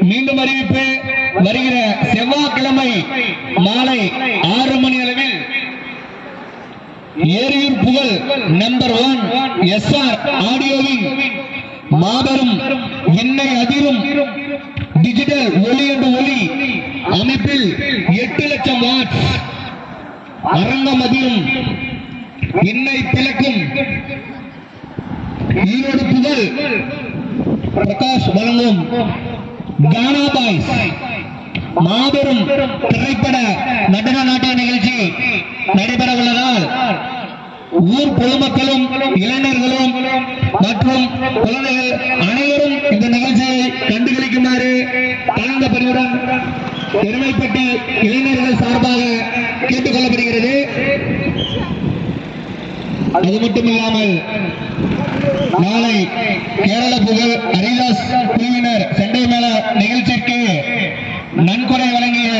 மீண்டும் அறிவிப்பு. வருகிற செவ்வாய்க்கிழமை மாலை ஆறு மணி அளவில் ஏரியூர் புகழ் நம்பர் ஒன் எஸ் ஆர் ஆடியோவின் மாபெரும் எண்ணெய் அதிரும் டிஜிட்டல் ஒளி என்று ஒலி அமைப்பில் எட்டு லட்சம் வாட் அரங்கம் அதிரும். எண்ணெய் பிளக்கும் ஈரோடு புகழ் பிரகாஷ் வழங்கும். கானா பாய்ஸ் மாபெரும் திரைப்பட நடன நாட்டிய நிகழ்ச்சி நடைபெற உள்ளதால் ஊர் பொதுமக்களும் இளைஞர்களும் மற்றும் குழந்தைகள் அனைவரும் இந்த நிகழ்ச்சியை கண்டுகளிக்குமாறு கலந்த பணியுடன் பெருமைப்பட்டு இளைஞர்கள் சார்பாக கேட்டுக் கொள்ளப்படுகிறது அது மட்டும் இல்லாமல் நாளை கேரள புகழ் ஹரிதாஸ் குழுவினர் சென்னை நன்கொடை வழங்கிய